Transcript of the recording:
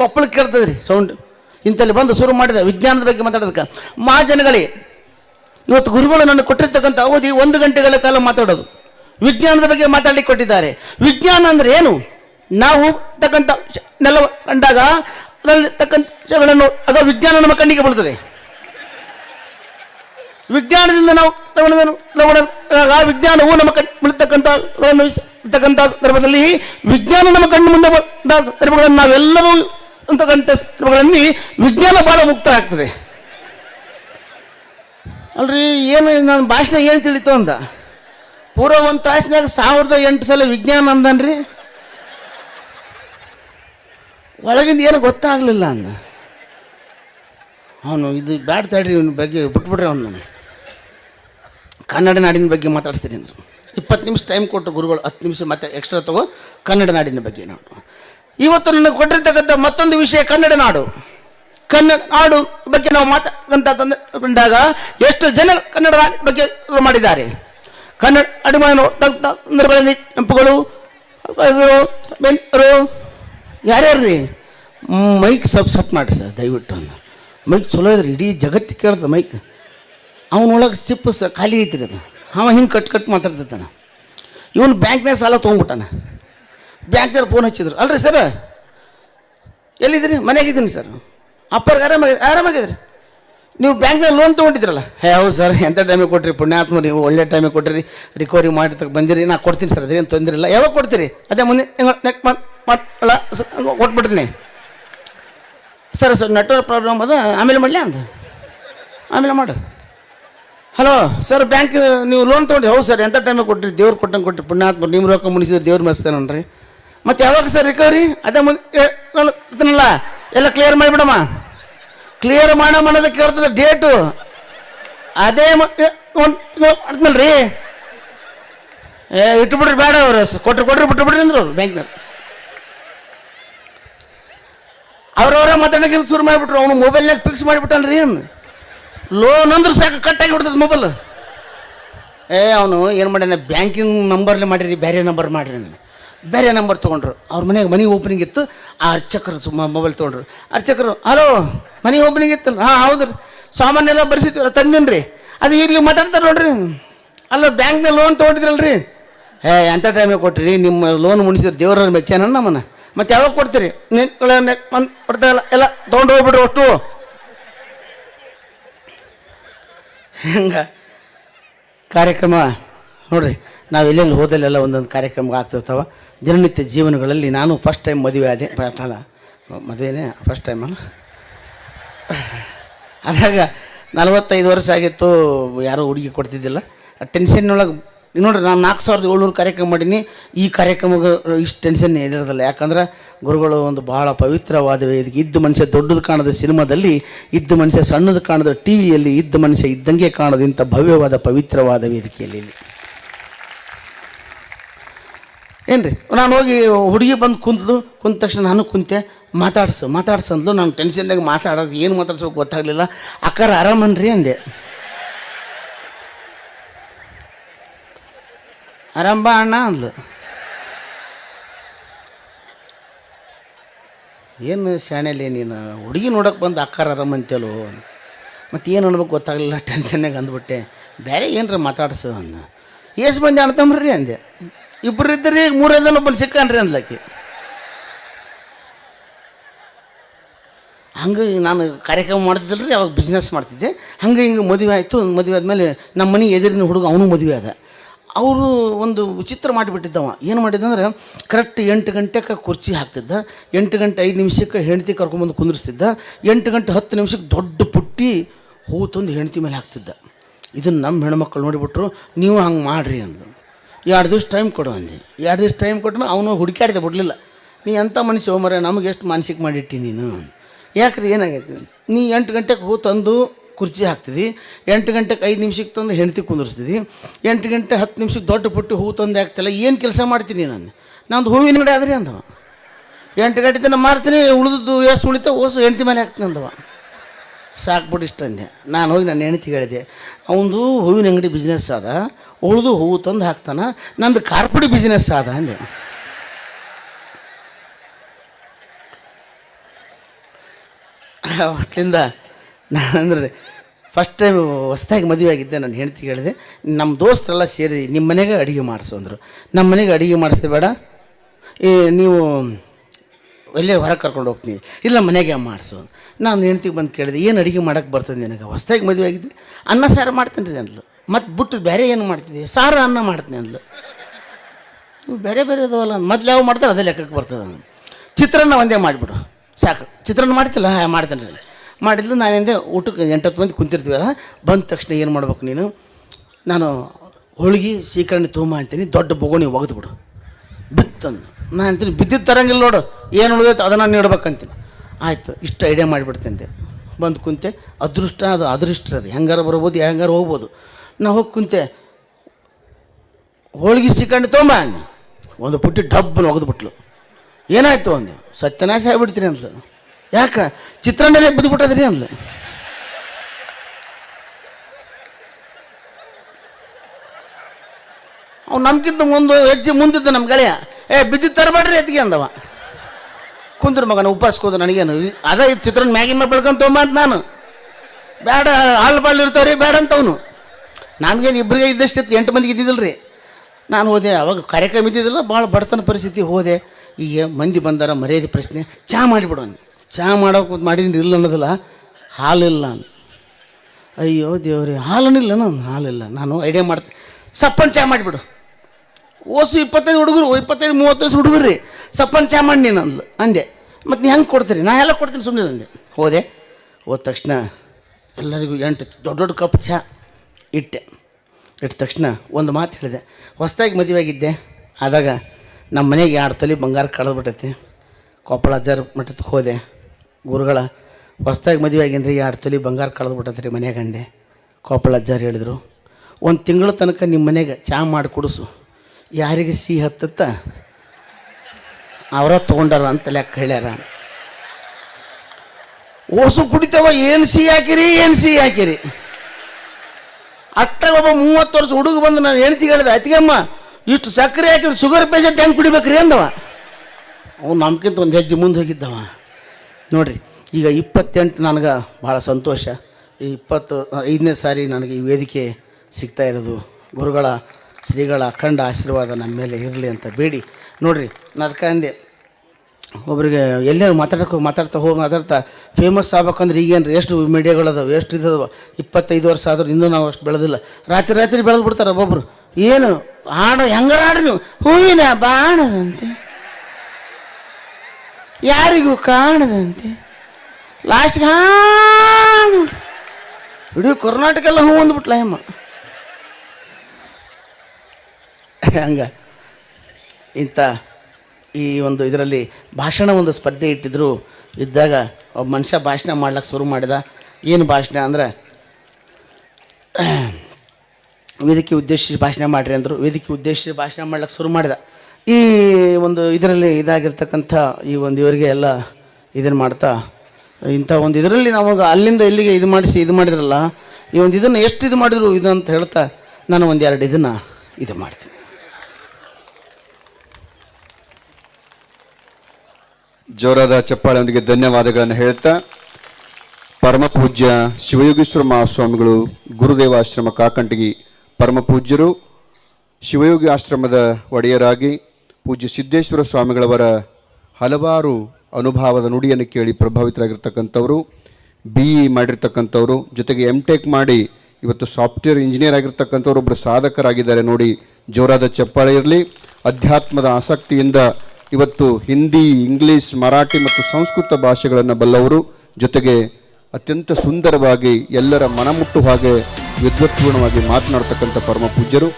ಕೊಪ್ಪಳಕ್ಕೆ ಕೇಳ್ತದೆ ರೀ ಸೌಂಡ್. ಇಂಥಲ್ಲಿ ಬಂದು ಶುರು ಮಾಡಿದ, ವಿಜ್ಞಾನದ ಬಗ್ಗೆ ಮಾತಾಡೋದಕ್ಕೆ. ಮಹಾಜನಗಳೇ ಇವತ್ತು ಗುರುಗಳು ನನ್ನ ಕೊಟ್ಟಿರ್ತಕ್ಕಂಥ ಅವಧಿ ಒಂದು ಗಂಟೆಗಳ ಕಾಲ ಮಾತಾಡೋದು. ವಿಜ್ಞಾನದ ಬಗ್ಗೆ ಮಾತಾಡಲಿಕ್ಕೆ ಕೊಟ್ಟಿದ್ದಾರೆ. ವಿಜ್ಞಾನ ಅಂದ್ರೆ ಏನು? ನಾವು ತಕ್ಕಂಥ ನೆಲ ಕಂಡಾಗ ಅದರಲ್ಲಿ ತಕ್ಕಂಥ ಆಗ ವಿಜ್ಞಾನ ನಮ್ಮ ಕಣ್ಣಿಗೆ ಬೀಳ್ತದೆ. ವಿಜ್ಞಾನದಿಂದ ನಾವು ವಿಜ್ಞಾನವು ನಮ್ಮ ಕಣ್ಣು ಬೀಳ್ತಕ್ಕಂಥ ಸಂದರ್ಭದಲ್ಲಿ ವಿಜ್ಞಾನ ನಮ್ಮ ಕಣ್ಣು ಮುಂದೆ ಸಂದರ್ಭಗಳನ್ನು ನಾವೆಲ್ಲವೂ ಅಂತಕ್ಕಂಥ ಸಂದರ್ಭಗಳಲ್ಲಿ ವಿಜ್ಞಾನ ಬಹಳ ಮುಕ್ತ ಆಗ್ತದೆ ಅಲ್ರಿ, ಏನು ನನ್ನ ಭಾಷಣ ಏನು ತಿಳಿತು ಅಂದ? ಪೂರ ಒಂದು ತಾಸಿನಾಗ ಸಾವಿರದ ಎಂಟು ಸಲ ವಿಜ್ಞಾನ ಅಂದನ್ರಿ. ಒಳಗಿಂದ ಏನು ಗೊತ್ತಾಗಲಿಲ್ಲ ಅಂದ. ಅವನು, ಇದು ಬ್ಯಾಡ್ ತಡ್ರಿ, ಇವನ ಬಗ್ಗೆ ಬಿಟ್ಬಿಡ್ರಿ ಅವನು ಕನ್ನಡ ನಾಡಿನ ಬಗ್ಗೆ ಮಾತಾಡ್ತೀನಿ ಅಂದರು. ಇಪ್ಪತ್ತು ನಿಮಿಷ ಟೈಮ್ ಕೊಟ್ಟು ಗುರುಗಳು ಹತ್ತು ನಿಮಿಷ ಮತ್ತೆ ಎಕ್ಸ್ಟ್ರಾ ತಗೋ ಕನ್ನಡ ನಾಡಿನ ಬಗ್ಗೆ ನಾವು ಇವತ್ತು ನನಗೆ ಕೊಟ್ಟಿರ್ತಕ್ಕಂಥ ಮತ್ತೊಂದು ವಿಷಯ ಕನ್ನಡ ನಾಡು. ಕನ್ನಡ ನಾಡು ಬಗ್ಗೆ ನಾವು ಮಾತಾಡ್ತಕ್ಕಂಥ ತಂದಾಗ ಎಷ್ಟು ಜನ ಕನ್ನಡ ಬಗ್ಗೆ ಮಾಡಿದ್ದಾರೆ. ಕನ್ನಡ ಅಡಿಮಾನ ಸಂದರ್ಭಗಳಲ್ಲಿ ನೆನಪುಗಳು ಯಾರ್ಯಾರ್ರಿ? ಮೈಕ್ ಸಬ್ ಸಪ್ ಮಾಡಿರಿ ಸರ್, ದಯವಿಟ್ಟು ಮೈಕ್ ಚಲೋ ಇದ್ರಿ ಇಡೀ ಜಗತ್ತಿಗೆ ಕೇಳ್ತದೆ ಮೈಕ್. ಅವನೊಳಗೆ ಸ್ಟಿಪ್ಪು ಸ ಖಾಲಿ ಐತ್ರಿ ಅದು. ಅವ ಹಿಂಗೆ ಕಟ್ ಕಟ್ ಮಾತಾಡ್ತಿರ್ತಾನೆ. ಇವನು ಬ್ಯಾಂಕ್ನಾಗ ಸಾಲ ತೊಗೊಂಬಿಟ್ಟಾನ. ಬ್ಯಾಂಕ್ನವ್ರು ಫೋನ್ ಹಚ್ಚಿದ್ರು. ಅಲ್ರಿ ಸರ್? ಎಲ್ಲಿದ್ದೀರಿ? ಮನೆಯಾಗಿದ್ದೀನಿ ಸರ್. ಅಪ್ಪರ್ಗೆ ಆರಾಮಾಗಿ ಆರಾಮಾಗಿದ್ರಿ ನೀವು ಬ್ಯಾಂಕ್ನಲ್ಲಿ ಲೋನ್ ತೊಗೊಂಡಿದ್ರಲ್ಲ ಹೇ, ಹೌದು ಸರ್. ಎಂಥ ಟೈಮಿಗೆ ಕೊಟ್ಟಿರಿ ಪುಣ್ಯಾತ್ಮ, ನೀವು ಒಳ್ಳೆ ಟೈಮಿಗೆ ಕೊಟ್ಟಿರಿ. ರಿಕವರಿ ಮಾಡಿ ಬಂದಿರಿ. ನಾ ಕೊಡ್ತೀನಿ ಸರ್, ಅದೇನು ತೊಂದರೆ ಇಲ್ಲ. ಯಾವಾಗ ಕೊಡ್ತೀರಿ? ಅದೇ ಮುಂದೆ ನೆಕ್ಸ್ಟ್ ಮಂತ್ ಅಲ್ಲ ಕೊಟ್ಬಿಡ್ತೀನಿ. ಸರ್ ಸರ್ ನೆಟ್ವರ್ಕ್ ಪ್ರಾಬ್ಲಮ್ ಅದ. ಆಮೇಲೆ ಮಾಡಲಿ ಅಂತ? ಆಮೇಲೆ ಮಾಡು. ಹಲೋ, ಸರ್, ಬ್ಯಾಂಕ್ ನೀವು ಲೋನ್ ತೊಗೊಂಡು ಹೌದು ಸರ್ ಎಂಥ ಟೈಮಿಗೆ ಕೊಟ್ಟಿರಿ ದೇವ್ರು ಕೊಟ್ಟಂಗೆ ಕೊಟ್ಟಿರಿ ಪುಣ್ಯಾತ್ಮ ನಿಮ್ಮ ರೊಕ್ಕ ಮುಣಿಸಿದ್ರೆ ದೇವ್ರು ಮೆಸ್ತಾನನ್ರಿ ಮತ್ತೆ ಯಾವಾಗ ಸರ್ ರಿಕವರಿ ಅದೇ ಮುಂದೆ ಎಲ್ಲ ಕ್ಲಿಯರ್ ಮಾಡಿಬಿಡಮ್ಮ. ಕ್ಲಿಯರ್ ಮಾಡಮ್ಮ ಅನ್ನೋದು ಕೇಳ್ತದೆ ಡೇಟು ಅದೇ ಮಾಡ್ತೀನಲ್ಲ ರೀ ಏ, ಇಟ್ಬಿಡ್ರಿ ಬೇಡ ಅವರು ಕೊಟ್ರು ಕೊಟ್ರಿ ಬಿಟ್ಟು ಬಿಡ್ರಿ ಅಂದ್ರು ಅವ್ರು ಬ್ಯಾಂಕ್ನಾಗ ಅವ್ರವ್ರ ಮಾತಾಡೋಕೆ ಶುರು ಮಾಡಿಬಿಟ್ರು, ಅವನು ಮೊಬೈಲ್ನಾಗ ಫಿಕ್ಸ್ ಮಾಡಿಬಿಟ್ಟನ್ರಿ ಲೋನ್ ಅಂದ್ರೆ ಸಾಕು ಕಟ್ಟಾಗಿ ಬಿಡ್ತದೆ ಮೊಬೈಲ್ ಏ, ಅವನು ಏನು ಮಾಡ್ಯಾನ ಬ್ಯಾಂಕಿಂಗ್ ನಂಬರ್ಲೆ ಮಾಡಿರಿ, ಬೇರೆ ನಂಬರ್ ಮಾಡಿರಿ ನಾನು ಬೇರೆ ನಂಬರ್ ತೊಗೊಂಡ್ರು. ಅವ್ರ ಮನೆಗೆ ಮನೆ ಓಪನಿಂಗ್ ಇತ್ತು, ಆ ಅರ್ಚಕರು ಸುಮ್ಮ ಮೊಬೈಲ್ ತೊಗೊಂಡ್ರು. ಅರ್ಚಕರು ಹಲೋ ಮನೆ ಓಪನಿಂಗ್ ಇತ್ತಲ್ಲ? ಹಾಂ, ಹೌದು ರೀ. ಸಾಮಾನೆಲ್ಲ ಬರ್ಸಿದ್ವಿ ತಂದಿನಿ ರೀ ಅದು ಇಲ್ಲಿ ಮಾತಾಡ್ತಾರೆ ನೋಡ್ರಿ. ಅಲ್ಲ ಬ್ಯಾಂಕ್ನಲ್ಲಿ ಲೋನ್ ತೊಗೊಂಡಿದ್ರಲ್ರಿ? ಹೇ ಎಂಥ ಟೈಮಿಗೆ ಕೊಟ್ಟಿರಿ ನಿಮ್ಮ ಲೋನ್ ಮುಣಿಸಿದ್ರೆ ದೇವ್ರ ಮೆಚ್ಚಾನ ನಮ್ಮನ್ನ. ಮತ್ತೆ ಯಾವಾಗ ಕೊಡ್ತೀರಿ? ಒಂದು, ಕೊಡ್ತಾ ಇಲ್ಲ. ಎಲ್ಲ ತೊಗೊಂಡು ಹೋಗ್ಬಿಡ್ರಿ ಅಷ್ಟು. ಹಿಂಗೆ ಕಾರ್ಯಕ್ರಮ. ನೋಡ್ರಿ ನಾವು ಎಲ್ಲೆಲ್ಲಿ ಹೋದಲ್ಲೆಲ್ಲ ಒಂದೊಂದು ಕಾರ್ಯಕ್ರಮ ಆಗ್ತಿರ್ತಾವ. ದಿನನಿತ್ಯ ಜೀವನಗಳಲ್ಲಿ ನಾನು ಫಸ್ಟ್ ಟೈಮ್ ಮದುವೆ ಆದೆ. ಅಲ್ಲ, ಮದುವೆನೇ ಫಸ್ಟ್ ಟೈಮ್ ಅಲ್ಲ. ಅದಾಗ ನಲವತ್ತೈದು ವರ್ಷ ಆಗಿತ್ತು, ಯಾರೂ ಹುಡುಗಿ ಕೊಡ್ತಿದ್ದಿಲ್ಲ. ಟೆನ್ಷನ್ನೊಳಗೆ ನೋಡ್ರಿ, ನಾನು ನಾಲ್ಕು ಸಾವಿರದ ಏಳ್ನೂರು ಕಾರ್ಯಕ್ರಮ ಮಾಡೀನಿ. ಈ ಕಾರ್ಯಕ್ರಮಕ್ಕೆ ಇಷ್ಟು ಟೆನ್ಷನ್ ಏನಿರೋದಿಲ್ಲ ಯಾಕಂದ್ರೆ ಗುರುಗಳು ಒಂದು ಬಹಳ ಪವಿತ್ರವಾದ ವೇದಿಕೆ. ಇದ್ದ ಮನುಷ್ಯ ದೊಡ್ಡದು ಕಾಣದ ಸಿನಿಮಾದಲ್ಲಿ, ಇದ್ದ ಮನುಷ್ಯ ಸಣ್ಣದು ಕಾಣದ ಟಿ ವಿಯಲ್ಲಿ ಇದ್ದ ಮನುಷ್ಯ ಇದ್ದಂಗೆ ಕಾಣೋದು ಇಂಥ ಭವ್ಯವಾದ ಪವಿತ್ರವಾದ ವೇದಿಕೆಯಲ್ಲಿ ಇಲ್ಲಿ ರೀ ನಾನು ಹೋಗಿ ಹುಡುಗಿ ಬಂದು ಕುಂತು ಕುಂತ ತಕ್ಷಣ ನಾನು ಕುಂತೆ, ಮಾತಾಡ್ಸು ಮಾತಾಡ್ಸು ಅಂದ್ಲು. ನಾನು ಟೆನ್ಷನ್ದಾಗ ಮಾತಾಡೋದು ಏನು ಮಾತಾಡ್ಸೋಕೆ ಗೊತ್ತಾಗಲಿಲ್ಲ. ಅಕ್ಕಾರ ಆರಾಮನ್ರಿ ಅಂದೆ. ಆರಾಮ ಅಣ್ಣ ಅಂದ್ಲು. ಏನು ಶಾಣೆಲಿ ನೀನು ಹುಡುಗಿ ನೋಡೋಕೆ ಬಂದು ಅಕ್ಕಾರ ಆರಾಮ್ ಅಂತೇಳು ಮತ್ತು ಏನು ಅನ್ಬೇಕು ಗೊತ್ತಾಗಲಿಲ್ಲ ಟೆನ್ಷನ್ನಾಗ ಅಂದ್ಬಿಟ್ಟೆ. ಬೇರೆ ಏನರ ಮಾತಾಡ್ಸು ಅನ್ನ ಎಷ್ಟು ಮಂದಿ ಅಣ್ತಂಬ್ರಿ ಅಂದೆ. ಇಬ್ಬರು ಇದ್ದರೆ ಮೂರೈದನ ಒಬ್ಬನು ಸಿಕ್ಕನ್ರಿ ಅಂದ್ಲಕ್ಕಿ. ಹಂಗೆ ನಾನು ಕಾರ್ಯಕ್ರಮ ಮಾಡ್ತಿದ್ದಿಲ್ಲ ರೀ ಅವಾಗ ಬಿಸ್ನೆಸ್ ಮಾಡ್ತಿದ್ದೆ. ಹಂಗೆ ಹಿಂಗೆ ಮದುವೆ ಆಯಿತು, ಮದುವೆ ಆದಮೇಲೆ ನಮ್ಮ ಮನೆ ಎದುರಿನ ಹುಡುಗ ಅವನು ಮದುವೆ ಆದ. ಅವರು ಒಂದು ವಿಚಿತ್ರ ಮಾಡಿಬಿಟ್ಟಿದ್ದವ. ಏನು ಮಾಡಿದ್ದಂದ್ರೆ ಕರೆಕ್ಟ್ ಎಂಟು ಗಂಟೆಗೆ ಕುರ್ಚಿ ಹಾಕ್ತಿದ್ದ, ಎಂಟು ಗಂಟೆ ಐದು ನಿಮಿಷಕ್ಕೆ ಹೆಂಡತಿ ಕರ್ಕೊಂಬಂದು ಕುಂದಿರ್ಸ್ತಿದ್ದ, ಎಂಟು ಗಂಟೆ ಹತ್ತು ನಿಮಿಷಕ್ಕೆ ದೊಡ್ಡ ಪುಟ್ಟಿ ಹೂ ತಂದು ಹೆಂಡತಿ ಮೇಲೆ ಹಾಕ್ತಿದ್ದ. ಇದನ್ನು ನಮ್ಮ ಹೆಣ್ಮಕ್ಳು ನೋಡಿಬಿಟ್ರು, ನೀವು ಹಂಗೆ ಮಾಡಿರಿ ಅಂದರು ಎರಡು ದಿವ್ಸ ಟೈಮ್ ಕೊಡು ಅಂದೆ ಎರಡು ದಿವ್ಸ ಟೈಮ್ ಕೊಟ್ಟು ಅವನು ಹುಡುಕಾಡಿದೆ ಬಿಡಲಿಲ್ಲ. ನೀ ಎಂಥ ಮನುಷ್ಯ ಮರ ನಮಗೆ ಎಷ್ಟು ಮಾನಸಿಕ ಮಾಡಿಟ್ಟಿ ನೀನು? ಯಾಕ್ರಿ ಏನಾಗೈತಿ? ನೀ ಎಂಟು ಗಂಟೆಗೆ ಹೂ ತಂದು ಕುರ್ಚಿ ಹಾಕ್ತಿದ್ದಿ, ಎಂಟು ಗಂಟೆಗೆ ಐದು ನಿಮಿಷಕ್ಕೆ ತಂದು ಹೆಂಡತಿ ಕುಂದಿರ್ಸ್ತಿದ್ದಿ, ಎಂಟು ಗಂಟೆ ಹತ್ತು ನಿಮಿಷಕ್ಕೆ ದೊಡ್ಡ ಪುಟ್ಟು ಹೂ ತಂದು ಹಾಕ್ತಿಲ್ಲ, ಏನು ಕೆಲಸ ಮಾಡ್ತೀನಿ ನಾನು? ನಂದು ಹೂವಿನ ಗಡೆ ಆದ್ರಿ ಅಂದವ. ಎಂಟು ಗಂಟೆ ತನಕ ಮಾರ್ತೀನಿ, ಉಳಿದದ್ದು ಎಷ್ಟು ಉಳಿತಾವ, ಓಸು ಹೆಂಡತಿ ಮನೆ ಹಾಕ್ತೀನಿ ಅಂದವ. ಸಾಕ್ಬಿಟ್ಟು ಇಷ್ಟ ಅಂದೆ ನಾನು ಹೋಗಿ ನನ್ನ ಹೆಣ್ತಿ ಹೇಳಿದೆ ಅವನದು ಹೂವಿನ ಅಂಗಡಿ ಬಿಸ್ನೆಸ್ ಆದ ಉಳಿದು ಹೂವು ತಂದು ಹಾಕ್ತಾನೆ, ನಂದು ಕಾರ್ಪೊಡಿ ಬಿಸ್ನೆಸ್ ಆದ ಅಂದೆ. ಅವತ್ತಿಂದ ನಾನು ಅಂದ್ರೆ ಫಸ್ಟ್ ಟೈಮ್ ಹೊಸ್ದಾಗಿ ಮದುವೆ ಆಗಿದ್ದೆ ನಾನು ಹೆಂಡ್ತಿ ಹೇಳಿದೆ ನಮ್ಮ ದೋಸ್ತರೆಲ್ಲ ಸೇರಿ ನಿಮ್ಮ ಮನೆಗೆ ಅಡುಗೆ ಮಾಡಿಸು, ಅಂದರು. ನಮ್ಮ ಮನೆಗೆ ಅಡುಗೆ ಮಾಡಿಸ್ದೆ ಬೇಡ, ಈ ನೀವು ಎಲ್ಲೇ ಹೊರಗೆ ಕರ್ಕೊಂಡು ಹೋಗ್ತೀನಿ? ಇಲ್ಲ, ಮನೆಗೆ ಮಾಡಿಸು. ನಾನು ಹೆಂಡ್ತಿಗೆ ಬಂದು ಕೇಳಿದೆ, ಏನು ಅಡುಗೆ ಮಾಡೋಕ್ಕೆ ಬರ್ತದೆ ನಿನಗೆ? ಹೊಸ್ದಾಗಿ ಮದುವೆ ಆಗಿದ್ದೆ. ಅನ್ನ, ಸಾರು ಮಾಡ್ತೀನಿ ರೀ ಅಂದ್ಲು. ಮತ್ತು ಬಿಟ್ಟು ಬೇರೆ ಏನು ಮಾಡ್ತಿದ್ದೆ? ಸಾರು, ಅನ್ನ ಮಾಡ್ತೀನಿ ಅಂದ್ಲು. ಬೇರೆ ಬೇರೆ ಇದಾವಲ್ಲ. ಮೊದ್ಲು ಯಾವ ಮಾಡ್ತಾರೆ ಅದೇ ಲೆಕ್ಕಕ್ಕೆ ಬರ್ತದೆ ಚಿತ್ರಾನ್ನ ಒಂದೇ ಮಾಡಿಬಿಡು. ಸಾಕು. ಚಿತ್ರಾನ್ನ ಮಾಡ್ತಿಲ್ಲ? ಹಾಂ, ಮಾಡ್ತೇನೆ ರೀ. ಮಾಡಿದ್ಲು, ನಾನು ಹಿಂದೆ ಊಟಕ್ಕೆ ಎಂಟತ್ತು ಮಂದಿ ಕುಂತಿರ್ತೀವಲ್ಲ, ಬಂದ ತಕ್ಷಣ ಏನು ಮಾಡ್ಬೇಕು ನೀನು? ನಾನು ಹೋಳಿಗೆ, ಸೀಕರಣೆ, ತೂಮ ಅಂತೀನಿ, ದೊಡ್ಡ ಬೊಗೋಣಿ ಒಗೆದ್ಬಿಡು ಬಿತ್ತಂದು ನಾನು ಅಂತೀನಿ ಬಿದ್ದಿದ್ದು ತರಂಗಿಲ್ಲ ನೋಡು, ಏನು ಉಳಿದೈತೆ ಅದನ್ನು ನೀಡ್ಬೇಕಂತೀನಿ. ಆಯಿತು, ಇಷ್ಟು ಐಡಿಯಾ ಮಾಡಿಬಿಡ್ತೀನಿ ಬಂದು ಕುಂತೆ, ಅದೃಷ್ಟ ಅದು ಅದೃಷ್ಟ ಅದು. ಹೆಂಗಾರ ಬರ್ಬೋದು, ಹೆಂಗಾರ ಹೋಗ್ಬೋದು. ನಾ ಹೋಗಿ ಕುಂತೆ, ಹೋಳಿಗೆ ಸಿಕ್ಕಂಡು ತೊಂಬ ಒಂದು ಪುಟ್ಟಿ ಡಬ್ಬನ್ನು ಒಗೆದ್ಬಿಟ್ಲು ಏನಾಯ್ತು ಅಂದೆ, ಸತ್ಯನಾಶ ಆಗಿಬಿಡ್ತೀನಿ ಅಂದ್ಲು. ಯಾಕೆ ಚಿತ್ರಾನ್ನಲ್ಲೇ ಬಿದ್ದುಬಿಟ್ಟದ್ರಿ ಅಂದ್ಲು. ಅವ್ನು ನಮ್ಗಿಂತ ಒಂದು ಹೆಜ್ಜೆ ಮುಂದಿದ್ದ ನಮ್ಮ ಗೆಳೆಯ. ಏ ಬಿದ್ದು ತರಬೇಡ್ರಿ ಎತ್ತಿಗೆ ಅಂದವ. ಕುಂದ್ರ ಮಗನ ಉಪಾಸ್ಕೋದು ನನಗೇನು, ಅದೇ ಇದು ಚಿತ್ರ ಮ್ಯಾಗಿನ ಮೇಲೆ ಬೆಳ್ಕೊಂತ ಅಂತ ನಾನು. ಬೇಡ ಹಾಳು ಬಾಳು ಇರ್ತಾವ್ರಿ ಬೇಡ ಅಂತವನು. ನಮಗೇನು ಇಬ್ಬರಿಗೆ ಇದ್ದಷ್ಟಿತ್ತು ಎಂಟು ಮಂದಿಗೆ ಇದ್ದಿದ್ದಿಲ್ಲ ನಾನು ಹೋದೆ, ಅವಾಗ ಕಾರ್ಯಕ್ರಮ ಇದ್ದಿದ್ದಿಲ್ಲ ಭಾಳ ಬಡತನ ಪರಿಸ್ಥಿತಿ ಹೋದೆ. ಈಗ ಮಂದಿ ಬಂದಾರ, ಮರ್ಯಾದೆ ಪ್ರಶ್ನೆ ಚಹಾ ಮಾಡಿಬಿಡು ಅಂದೆ. ಚಹಾ ಮಾಡೋಕೆ ಮಾಡೀನಿ ಇಲ್ಲ ಅನ್ನೋದಿಲ್ಲ ಹಾಲಿಲ್ಲ ಅಯ್ಯೋ ದೇವ್ರಿ ಹಾಲನಿಲ್ಲ ನಾನು ಹಾಲಿಲ್ಲ ನಾನು ಐಡಿಯಾ ಮಾಡ್ತೀನಿ ಸಪ್ಪನ್ ಚಹಾ ಮಾಡಿಬಿಡು. ಓಸು ಇಪ್ಪತ್ತೈದು ಹುಡುಗರು ಇಪ್ಪತ್ತೈದು, ಮೂವತ್ತು ವಯಸ್ಸು ಹುಡುಗರು ರೀ. ಸಪ್ಪನ್ ನೀನು ಅಂದ್ಲು ಅಂದೆ. ಮತ್ತು ನೀ ಹೆಂಗೆ ಕೊಡ್ತೀರಿ? ನಾ ಎಲ್ಲ ಕೊಡ್ತೀನಿ ಸುಮ್ಮನೆ ಅಂದೆ. ಹೋದೆ. ಹೋದ ತಕ್ಷಣ ಎಲ್ಲರಿಗೂ ಎಂಟು ದೊಡ್ಡ ದೊಡ್ಡ ಕಪ್ ಚಹಾ ಇಟ್ಟೆ. ಇಟ್ಟ ತಕ್ಷಣ ಒಂದು ಮಾತು ಹೇಳಿದೆ. ಹೊಸದಾಗಿ ಮದುವೆ ಆಗಿದ್ದೆ. ಆದಾಗ ನಮ್ಮ ಮನೆಗೆ ಎರಡು ತಲೆ ಬಂಗಾರ ಕಳೆದ್ಬಿಟ್ಟೈತಿ. ಕೊಪ್ಪಳ ಅಜ್ಜಾರ ಮಠಕ್ಕೆ ಹೋದೆ. ಗುರುಗಳ, ಹೊಸದಾಗಿ ಮದುವೆ ಆಗಿನ್ರಿ ಎರಡು ತೊಲಿ ಬಂಗಾರ ಕಳೆದ್ಬಿಟ್ಟೈತೆ ರೀ ಮನೆಗೆ ಅಂದೆ. ಕೊಪ್ಪಳ ಅಜ್ಜಾರು ಹೇಳಿದರು, ಒಂದು ತಿಂಗಳ ತನಕ ನಿಮ್ಮ ಮನೆಗೆ ಚಹಾ ಮಾಡಿ ಕುಡಿಸು. ಯಾರಿಗೆ ಸಿಹಿ ಹತ್ತತ್ತ? ಅವರ ತೊಗೊಂಡಾರ ಅಂತ ಲೆಕ್ಕ ಹೇಳ್ಯಾರ. ಓಸು ಕುಡಿತವ, ಏನು ಸಿಹಿ ಹಾಕಿರಿ, ಏನು ಸಿಹಿ ಹಾಕಿರಿ? ಅಟ್ಟ ಒಬ್ಬ ಮೂವತ್ತು ವರ್ಷ ಹುಡುಗ ಬಂದು ನಾನು ಹೆಣ್ತಿ ಹೇಳಿದೆ, ಅತ್ತಿಗೆಮ್ಮ, ಇಷ್ಟು ಸಕ್ಕರೆ ಹಾಕಿದ್ರೆ ಶುಗರ್ ಪೇಷಂಟ್ ಹೆಂಗೆ ಕುಡಿಬೇಕ್ರಿ? ಅಂದವ. ಅವ್ನು ನಮ್ಗಿಂತ ಒಂದು ಹೆಜ್ಜೆ ಮುಂದೆ ಹೋಗಿದ್ದವ. ನೋಡ್ರಿ, ಈಗ ಇಪ್ಪತ್ತೆಂಟು ನನಗೆ ಭಾಳ ಸಂತೋಷ. ಈ ಇಪ್ಪತ್ತು, ಐದನೇ ಸಾರಿ ನನಗೆ ಈ ವೇದಿಕೆ ಸಿಗ್ತಾ ಇರೋದು. ಗುರುಗಳ ಶ್ರೀಗಳ ಅಖಂಡ ಆಶೀರ್ವಾದ ನಮ್ಮ ಮೇಲೆ ಇರಲಿ ಅಂತ ಬೇಡಿ. ನೋಡಿರಿ ಅಂದೆ ಒಬ್ರಿಗೆ ಎಲ್ಲರೂ ಮಾತಾಡಕ್ಕೆ ಮಾತಾಡ್ತಾ ಹೋಗಿ, ಮಾತಾಡ್ತಾ ಫೇಮಸ್ ಆಗ್ಬೇಕಂದ್ರೆ ಈಗೇನು ಎಷ್ಟು ಮೀಡಿಯಾಗಳದಾವೆ, ಎಷ್ಟು ಇದಾವೆ, ಇಪ್ಪತ್ತೈದು ವರ್ಷ ಆದರೂ ಇನ್ನೂ ನಾವು ಅಷ್ಟು ಬೆಳೆದಿಲ್ಲ. ರಾತ್ರಿ ರಾತ್ರಿ ಬೆಳೆದು ಬಿಡ್ತಾರೆ ಒಬ್ಬೊಬ್ರು. ಏನು, ಹಾಡು, ಹೆಂಗಾರ ಹಾಡ್ರಿ ನೀವು? ಹೂವಿನ ಬಾಣದಂತೆ. ಯಾರಿಗೂ ಕಾಣದಂತೆ. ಲಾಸ್ಟ್ಗೆ ಹಾಡು ಇಡೀ ಕರ್ನಾಟಕ ಎಲ್ಲ ಹೂ ಅಂದ್ಬಿಟ್ಲ ಹೆಮ್ಮ ಹಂಗ. ಇಂಥ ಈ ಒಂದು ಇದರಲ್ಲಿ ಭಾಷಣ ಒಂದು ಸ್ಪರ್ಧೆ ಇಟ್ಟಿದ್ರು. ಇದ್ದಾಗ ಒಬ್ಬ ಮನುಷ್ಯ ಭಾಷಣ ಮಾಡ್ಲಿಕ್ಕೆ ಶುರು ಮಾಡಿದ. ಏನು ಭಾಷಣ ಅಂದ್ರೆ, ವೇದಿಕೆ ಉದ್ದೇಶಿಸಿ ಭಾಷಣ ಮಾಡಿರಿ ಅಂದರು. ವೇದಿಕೆ ಉದ್ದೇಶಿಸಿ ಭಾಷಣ ಮಾಡ್ಲಿಕ್ಕೆ ಶುರು ಮಾಡಿದ. ಈ ಒಂದು ಇದರಲ್ಲಿ ಇದಾಗಿರ್ತಕ್ಕಂಥ ಈ ಒಂದು ಇವರಿಗೆ ಎಲ್ಲ ಇದನ್ನು ಮಾಡ್ತಾ, ಇಂಥ ಒಂದು ಇದರಲ್ಲಿ ನಮಗೆ ಅಲ್ಲಿಂದ ಇಲ್ಲಿಗೆ ಇದು ಮಾಡಿಸಿ ಇದು ಮಾಡಿದ್ರಲ್ಲ, ಈ ಒಂದು ಇದನ್ನು ಎಷ್ಟು ಇದು ಮಾಡಿದ್ರು ಇದು ಅಂತ ಹೇಳ್ತಾ, ನಾನು ಒಂದು ಎರಡು ಇದನ್ನು ಇದು ಮಾಡ್ತೀನಿ. ಜೋರಾದ ಚಪ್ಪಾಳೆಯೊಂದಿಗೆ ಧನ್ಯವಾದಗಳನ್ನು ಹೇಳ್ತಾ ಪರಮ ಪೂಜ್ಯ ಶಿವಯೋಗೇಶ್ವರ ಮಹಾಸ್ವಾಮಿಗಳು ಗುರುದೇವಾಶ್ರಮ ಕಾಕಂಟಗಿ ಪರಮ ಪೂಜ್ಯರು ಶಿವಯೋಗಿ ಆಶ್ರಮದ ಒಡೆಯರಾಗಿ ಪೂಜ್ಯ ಸಿದ್ದೇಶ್ವರ ಸ್ವಾಮಿಗಳವರ ಹಲವಾರು ಅನುಭವದ ನುಡಿಯನ್ನು ಕೇಳಿ ಪ್ರಭಾವಿತರಾಗಿರ್ತಕ್ಕಂಥವರು ಬಿ ಇ ಮಾಡಿರ್ತಕ್ಕಂಥವರು, ಜೊತೆಗೆ ಎಂ ಟೆಕ್ ಮಾಡಿ ಇವತ್ತು ಸಾಫ್ಟ್ವೇರ್ ಇಂಜಿನಿಯರ್ ಆಗಿರ್ತಕ್ಕಂಥವ್ರು ಒಬ್ಬರು ಸಾಧಕರಾಗಿದ್ದಾರೆ ನೋಡಿ, ಜೋರಾದ ಚಪ್ಪಾಳೆ ಇರಲಿ, ಅಧ್ಯಾತ್ಮದ ಆಸಕ್ತಿಯಿಂದ ಇವತ್ತು ಹಿಂದಿ, ಇಂಗ್ಲಿಷ್, ಮರಾಠಿ ಮತ್ತು ಸಂಸ್ಕೃತ ಭಾಷೆಗಳನ್ನು ಬಲ್ಲವರು ಜೊತೆಗೆ ಅತ್ಯಂತ ಸುಂದರವಾಗಿ ಎಲ್ಲರ ಮನಮುಟ್ಟು ಹಾಗೆ ವಿದ್ವತ್ಪೂರ್ಣವಾಗಿ ಮಾತನಾಡ್ತಕ್ಕಂಥ ಪರಮ ಪೂಜ್ಯರು